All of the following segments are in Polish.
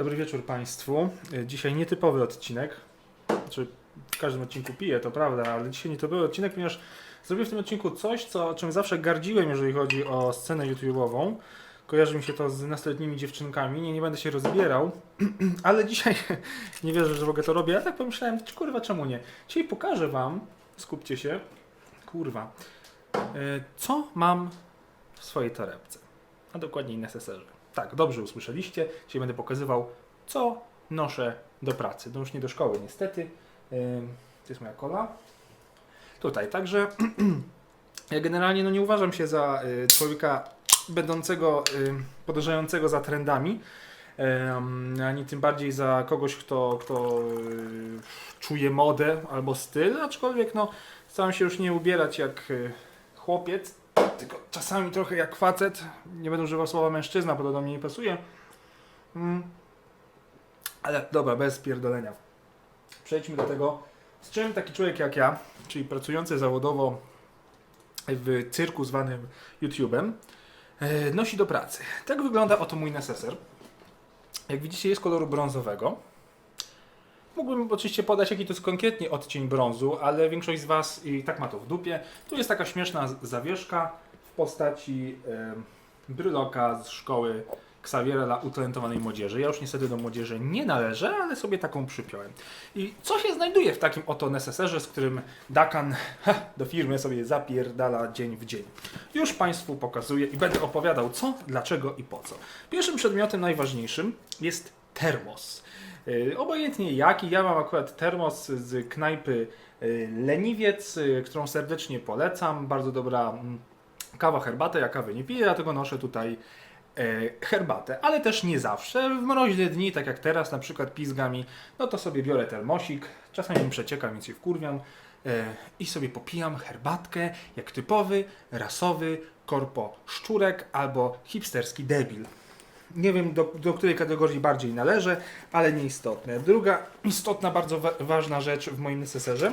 Dobry wieczór Państwu. E, Dzisiaj nietypowy odcinek. Znaczy, w każdym odcinku piję, to prawda, ale dzisiaj nietypowy odcinek, ponieważ zrobię w tym odcinku coś, co, czym zawsze gardziłem, jeżeli chodzi o scenę YouTube'ową. Kojarzy mi się to z nastoletnimi dziewczynkami. Nie, nie będę się rozbierał, ale dzisiaj nie wierzę, że w ogóle to robię. Ja tak pomyślałem, kurwa, czemu nie? Dzisiaj pokażę Wam, skupcie się, kurwa, e, co mam w swojej torebce, a dokładniej neseserze. Tak, dobrze usłyszeliście. Dzisiaj będę pokazywał, co noszę do pracy. No już nie do szkoły, niestety. To jest moja kola. Tutaj, także ja generalnie no, nie uważam się za y, człowieka będącego, podążającego za trendami, ani tym bardziej za kogoś, kto, kto y, czuje modę albo styl, aczkolwiek no, staram się już nie ubierać jak y, chłopiec, tylko czasami trochę jak facet. Nie będę używał słowa mężczyzna, bo to do mnie nie pasuje. Ale dobra, bez pierdolenia. Przejdźmy do tego, z czym taki człowiek jak ja, czyli pracujący zawodowo w cyrku zwanym YouTube'em, e, nosi do pracy. Tak wygląda oto mój neseser. Jak widzicie, jest koloru brązowego. Mógłbym oczywiście podać, jaki to jest konkretnie odcień brązu, ale większość z Was i tak ma to w dupie. Tu jest taka śmieszna zawieszka w postaci e, bryloka z szkoły Xaviera dla utalentowanej młodzieży. Ja już niestety do młodzieży nie należę, ale sobie taką przypiąłem. I co się znajduje w takim oto neseserze, z którym Dakan ha, do firmy sobie zapierdala dzień w dzień? Już Państwu pokazuję i będę opowiadał co, dlaczego i po co. Pierwszym przedmiotem najważniejszym jest termos. Yy, Obojętnie jaki, ja mam akurat termos z knajpy yy, Leniwiec, yy, którą serdecznie polecam. Bardzo dobra mm, kawa, herbatę. Ja kawy nie piję, dlatego noszę tutaj herbatę, ale też nie zawsze. W mroźne dni, tak jak teraz, na przykład pizgami, no to sobie biorę termosik, czasami mi przecieka, więc się wkurwiam e, i sobie popijam herbatkę jak typowy, rasowy korpo szczurek albo hipsterski debil. Nie wiem, do, do której kategorii bardziej należę, ale nieistotne. Druga istotna, bardzo wa- ważna rzecz w moim neseserze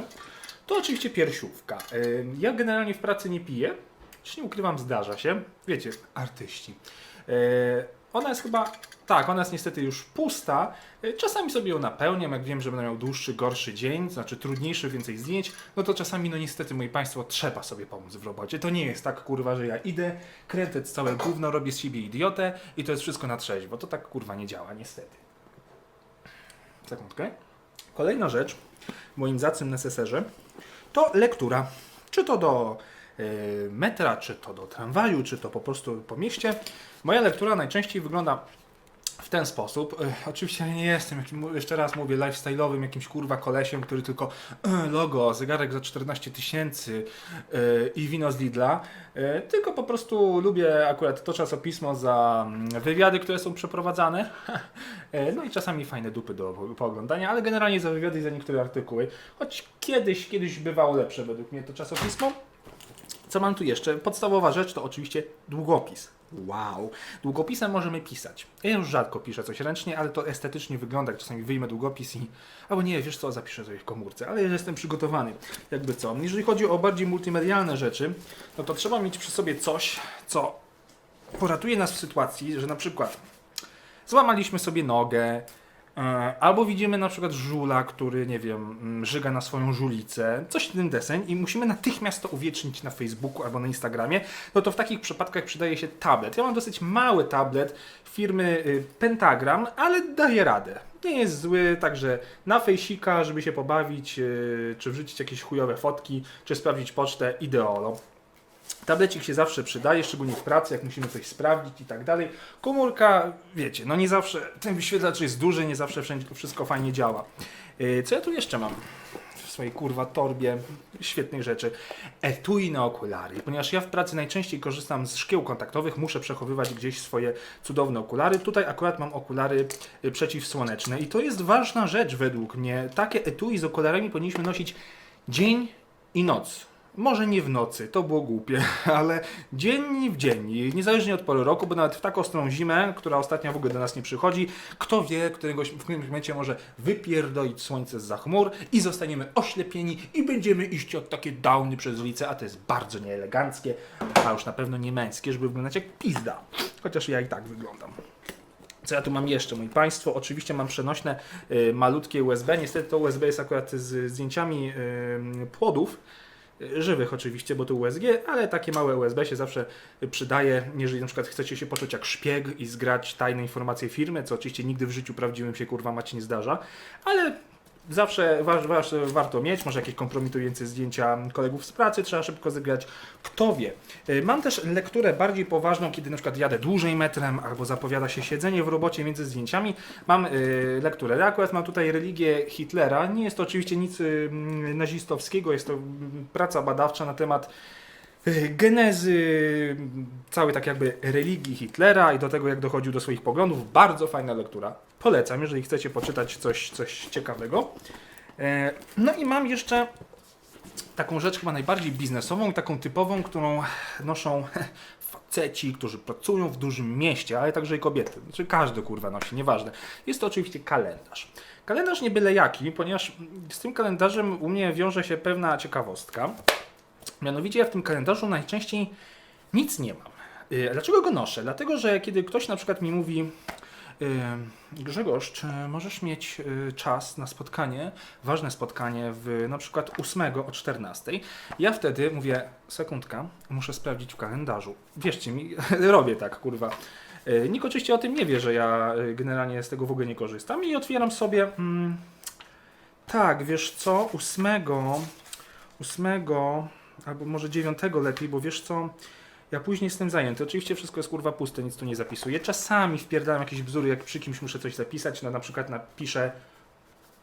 to oczywiście piersiówka. Ym, Ja generalnie w pracy nie piję, Też nie ukrywam, zdarza się. Wiecie, artyści. Yy, Ona jest chyba, tak, ona jest niestety już pusta. Yy, Czasami sobie ją napełniam, jak wiem, że będę miał dłuższy, gorszy dzień, znaczy trudniejszy, więcej zdjęć, no to czasami, no niestety, moi państwo, trzeba sobie pomóc w robocie. To nie jest tak, kurwa, że ja idę, kręcę całe gówno, robię z siebie idiotę i to jest wszystko na trzeźwo. To tak, kurwa, nie działa, niestety. Sekundkę. Kolejna rzecz w moim zacnym neseserze to lektura. Czy to do metra, czy to do tramwaju, czy to po prostu po mieście. Moja lektura najczęściej wygląda w ten sposób. Y, oczywiście nie jestem, jakim, jeszcze raz mówię, lifestyle'owym jakimś kurwa kolesiem, który tylko y, logo, zegarek za 14 tysięcy y, i wino z Lidla, y, tylko po prostu lubię akurat to czasopismo za mm, wywiady, które są przeprowadzane. Y, no i czasami fajne dupy do pooglądania, ale generalnie za wywiady i za niektóre artykuły. Choć kiedyś, kiedyś bywało lepsze według mnie to czasopismo. Co mam tu jeszcze? Podstawowa rzecz to oczywiście długopis. Wow, długopisem możemy pisać. Ja już rzadko piszę coś ręcznie, ale to estetycznie wygląda, czasami wyjmę długopis i... Albo nie, wiesz co, zapiszę sobie w komórce, ale ja jestem przygotowany. Jakby co. Jeżeli chodzi o bardziej multimedialne rzeczy, no to trzeba mieć przy sobie coś, co poratuje nas w sytuacji, że na przykład złamaliśmy sobie nogę, albo widzimy na przykład żula, który, nie wiem, mm, żyga na swoją żulicę, coś w tym deseń i musimy natychmiast to uwiecznić na Facebooku albo na Instagramie, no to w takich przypadkach przydaje się tablet. Ja mam dosyć mały tablet firmy y, Pentagram, ale daje radę. Nie jest zły, także na fejsika, żeby się pobawić, y, czy wrzucić jakieś chujowe fotki, czy sprawdzić pocztę, ideolo. Tablecik się zawsze przydaje, szczególnie w pracy, jak musimy coś sprawdzić i tak dalej. Komórka, wiecie, no nie zawsze, ten wyświetlacz jest duży, nie zawsze wszędzie wszystko fajnie działa. Yy, Co ja tu jeszcze mam w swojej kurwa torbie świetnej rzeczy? Etui na okulary. Ponieważ ja w pracy najczęściej korzystam z szkieł kontaktowych, muszę przechowywać gdzieś swoje cudowne okulary. Tutaj akurat mam okulary y, przeciwsłoneczne i to jest ważna rzecz według mnie. Takie etui z okularami powinniśmy nosić dzień i noc. Może nie w nocy, to było głupie, ale dzień w dzień, niezależnie od pory roku, bo nawet w tak ostrą zimę, która ostatnio w ogóle do nas nie przychodzi, kto wie, któregoś, w którymś momencie może wypierdolić słońce z chmur i zostaniemy oślepieni i będziemy iść od takie downy przez ulicę, a to jest bardzo nieeleganckie, a już na pewno nie męskie, żeby wyglądać jak pizda. Chociaż ja i tak wyglądam. Co ja tu mam jeszcze, moi Państwo? Oczywiście mam przenośne y, malutkie USB. Niestety to USB jest akurat z zdjęciami y, płodów. Żywych oczywiście, bo to USG, ale takie małe USB się zawsze przydaje, jeżeli na przykład chcecie się poczuć jak szpieg i zgrać tajne informacje firmy, co oczywiście nigdy w życiu prawdziwym się kurwa macie nie zdarza, ale zawsze wa wa warto mieć, może jakieś kompromitujące zdjęcia kolegów z pracy trzeba szybko zegrać, kto wie. Y, Mam też lekturę bardziej poważną, kiedy na przykład jadę dłużej metrem, albo zapowiada się siedzenie w robocie między zdjęciami. Mam y, lekturę. Ja akurat mam tutaj religię Hitlera. Nie jest to oczywiście nic y, nazistowskiego, jest to mm, praca badawcza na temat genezy całej tak jakby religii Hitlera i do tego jak dochodził do swoich poglądów. Bardzo fajna lektura. Polecam, jeżeli chcecie poczytać coś, coś ciekawego. E, No i mam jeszcze taką rzecz chyba najbardziej biznesową i taką typową, którą noszą faceci, którzy pracują w dużym mieście, ale także i kobiety. Znaczy każdy kurwa nosi, nieważne. Jest to oczywiście kalendarz. Kalendarz nie byle jaki, ponieważ z tym kalendarzem u mnie wiąże się pewna ciekawostka. Mianowicie ja w tym kalendarzu najczęściej nic nie mam. Y, Dlaczego go noszę? Dlatego, że kiedy ktoś na przykład mi mówi y, Grzegorz, czy możesz mieć y, czas na spotkanie, ważne spotkanie w na przykład 8 o 14, ja wtedy mówię, sekundka, muszę sprawdzić w kalendarzu. Wierzcie mi, robię tak, kurwa. Nikt oczywiście o tym nie wie, że ja generalnie z tego w ogóle nie korzystam i otwieram sobie. Mm, tak, wiesz co, 8, 8 albo może 9 lepiej, bo wiesz co, ja później jestem zajęty. Oczywiście wszystko jest kurwa puste, nic tu nie zapisuję. Czasami wpierdalam jakieś bzdury, jak przy kimś muszę coś zapisać, no na przykład napiszę,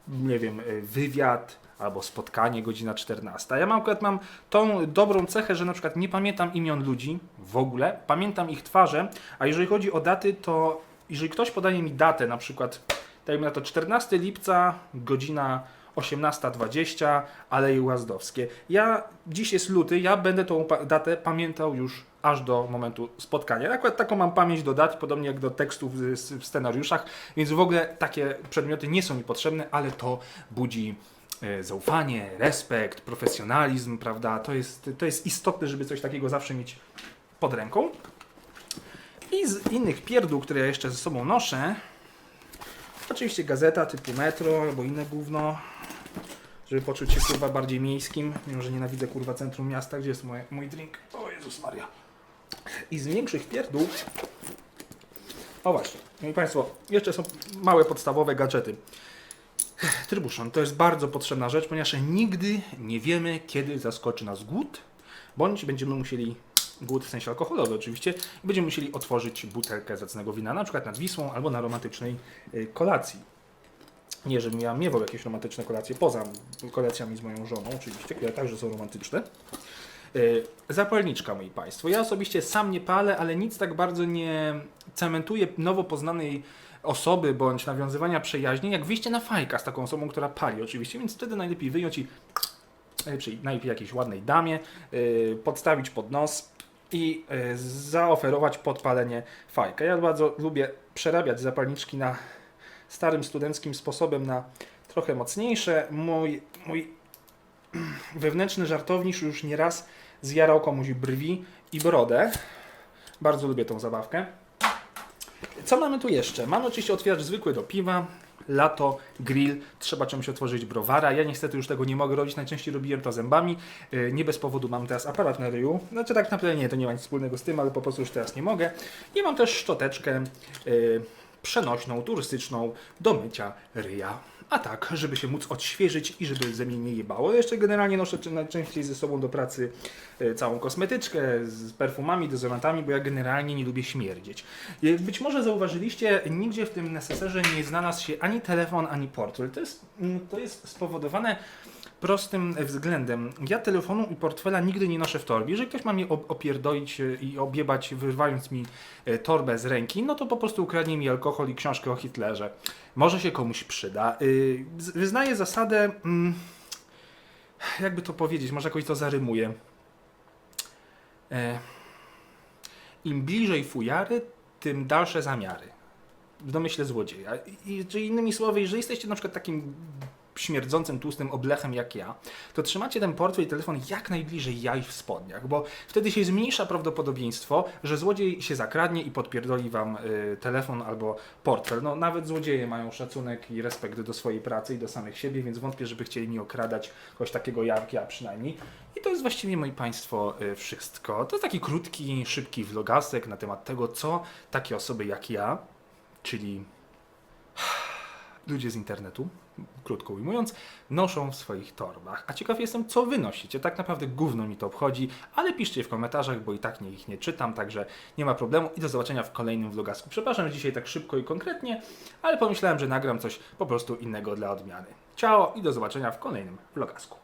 nie wiem, y, wywiad albo spotkanie, godzina 14. Ja mam akurat mam tą dobrą cechę, że na przykład nie pamiętam imion ludzi w ogóle, pamiętam ich twarze, a jeżeli chodzi o daty, to jeżeli ktoś podaje mi datę, na przykład dajmy na to 14 lipca, godzina 18.20, Aleje Łazdowskie. Ja, dziś jest luty, ja będę tą datę pamiętał już aż do momentu spotkania. Akurat taką mam pamięć do dat, podobnie jak do tekstów w, w scenariuszach, więc w ogóle takie przedmioty nie są mi potrzebne, ale to budzi e, zaufanie, respekt, profesjonalizm, prawda? To jest, to jest istotne, żeby coś takiego zawsze mieć pod ręką. I z innych pierdół, które ja jeszcze ze sobą noszę, oczywiście gazeta typu Metro albo inne gówno, żeby poczuć się kurwa bardziej miejskim, mimo że nienawidzę kurwa centrum miasta, gdzie jest mój, mój drink. O Jezus Maria. I z większych pierdół, o właśnie, moi Państwo, jeszcze są małe podstawowe gadżety. Trybuszon to jest bardzo potrzebna rzecz, ponieważ nigdy nie wiemy, kiedy zaskoczy nas głód, bądź będziemy musieli, głód w sensie alkoholowy oczywiście, i będziemy musieli otworzyć butelkę zacnego wina, na przykład nad Wisłą albo na romantycznej y, kolacji. Nie, żebym ja miewał jakieś romantyczne kolacje, poza kolacjami z moją żoną oczywiście, które także są romantyczne. Y, Zapalniczka, moi Państwo. Ja osobiście sam nie palę, ale nic tak bardzo nie cementuje nowo poznanej osoby bądź nawiązywania przyjaźni, jak wyjście na fajka z taką osobą, która pali oczywiście, więc wtedy najlepiej wyjąć i najlepiej, najlepiej jakiejś ładnej damie, y, podstawić pod nos i y, zaoferować podpalenie fajka. Ja bardzo lubię przerabiać zapalniczki na starym studenckim sposobem na trochę mocniejsze. Mój, mój wewnętrzny żartownisz już nieraz zjarał komuś brwi i brodę. Bardzo lubię tą zabawkę. Co mamy tu jeszcze? Mamy oczywiście otwieracz zwykły do piwa, lato, grill, trzeba czymś otworzyć browara. Ja niestety już tego nie mogę robić, najczęściej robiłem to zębami. Yy, Nie bez powodu mam teraz aparat na ryju. Znaczy tak naprawdę nie, to nie ma nic wspólnego z tym, ale po prostu już teraz nie mogę. I mam też szczoteczkę yy, przenośną, turystyczną do mycia ryja. A tak, żeby się móc odświeżyć i żeby ze mnie nie jebało. Jeszcze generalnie noszę najczęściej ze sobą do pracy e, całą kosmetyczkę z perfumami, dezodorantami, bo ja generalnie nie lubię śmierdzieć. Jak być może zauważyliście, nigdzie w tym neseserze nie znalazł się ani telefon, ani portfel. To jest, mm, to jest spowodowane prostym względem. Ja telefonu i portfela nigdy nie noszę w torbie. Jeżeli ktoś ma mnie op- opierdolić e, i obiebać, wyrywając mi e, torbę z ręki, no to po prostu ukradnie mi alkohol i książkę o Hitlerze. Może się komuś przyda. Z- Wyznaję zasadę, mm, jakby to powiedzieć, może jakoś to zarymuję. E, Im bliżej fujary, tym dalsze zamiary. W domyśle złodzieja. I, czyli innymi słowy, jeżeli jesteście na przykład takim śmierdzącym, tłustym oblechem jak ja, to trzymacie ten portfel i telefon jak najbliżej jaj w spodniach, bo wtedy się zmniejsza prawdopodobieństwo, że złodziej się zakradnie i podpierdoli wam y, telefon albo portfel. No nawet złodzieje mają szacunek i respekt do swojej pracy i do samych siebie, więc wątpię, żeby chcieli mi okradać kogoś takiego jak ja przynajmniej. I to jest właściwie, moi Państwo, y, wszystko. To jest taki krótki, szybki vlogasek na temat tego, co takie osoby jak ja, czyli ludzie z internetu, krótko ujmując, noszą w swoich torbach. A ciekaw jestem, co wy nosicie. Tak naprawdę gówno mi to obchodzi, ale piszcie w komentarzach, bo i tak nie, ich nie czytam, także nie ma problemu i do zobaczenia w kolejnym vlogasku. Przepraszam, że dzisiaj tak szybko i konkretnie, ale pomyślałem, że nagram coś po prostu innego dla odmiany. Ciao i do zobaczenia w kolejnym vlogasku.